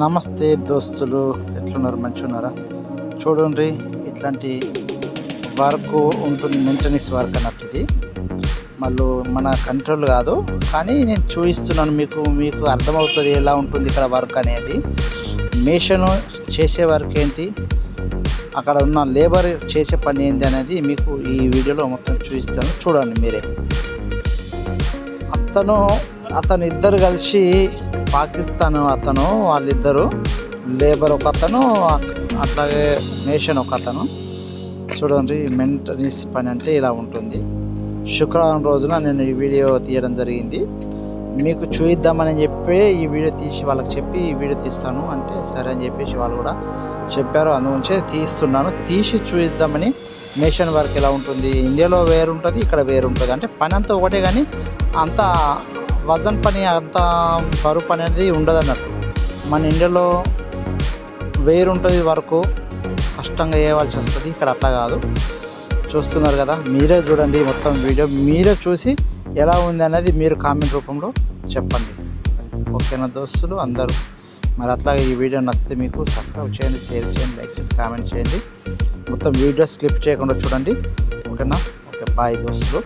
నమస్తే దోస్తులు ఎట్లున్నారు? మంచి ఉన్నారా చూడండి ఇట్లాంటి వర్క్ ఉంటుంది మెయింటెనెన్స్ వర్క్ అన్నట్టు ఇది. మళ్ళీ మన కంట్రోల్ కాదు కానీ నేను చూపిస్తున్నాను మీకు మీకు అర్థమవుతుంది ఎలా ఉంటుంది ఇక్కడ వర్క్ అనేది. మేషను చేసే వర్క్ ఏంటి? అక్కడ ఉన్న లేబర్ చేసే పని ఏంటి అనేది మీకు ఈ వీడియోలో మొత్తం చూపిస్తాను. చూడండి మీరే. అతను అతను ఇద్దరు కలిసి పాకిస్తాన్ అతను వాళ్ళిద్దరు. లేబర్ ఒక అతను అట్లాగే నేషన్ ఒక అతను చూడండి మెయింటెనెన్స్ పని అంటే ఇలా ఉంటుంది. శుక్రవారం రోజున నేను ఈ వీడియో తీయడం జరిగింది. మీకు చూయిద్దామని చెప్పి ఈ వీడియో తీసి వాళ్ళకి చెప్పి ఈ వీడియో తీస్తాను అంటే సరే అని చెప్పేసి వాళ్ళు కూడా చెప్పారు. అందుగురించే తీస్తున్నాను. తీసి చూద్దామని నేషన్ వర్క్ ఎలా ఉంటుంది? ఇండియాలో వేరుంటుంది ఇక్కడ వేరుంటుంది. అంటే పని అంతా ఒకటే కానీ అంతా వజన్ పని అంత బరువు పని అనేది ఉండదు అన్నట్టు మన ఇండియాలో వేరు ఉంటుంది వరకు కష్టంగా వేయవలసి వస్తుంది. ఇక్కడ అట్లా కాదు. చూస్తున్నారు కదా మీరే చూడండి మొత్తం వీడియో. మీరే చూసి ఎలా ఉంది అనేది మీరు కామెంట్ రూపంలో చెప్పండి. ఓకేనా దోస్తులు? అందరూ మరి అట్లాగే ఈ వీడియో నచ్చితే మీకు సబ్స్క్రైబ్ చేయండి షేర్ చేయండి లైక్ చేయండి కామెంట్ చేయండి. మొత్తం వీడియో స్లిప్ చేయకుండా చూడండి. ఓకేనా? ఓకే బాయ్ దోస్తులు.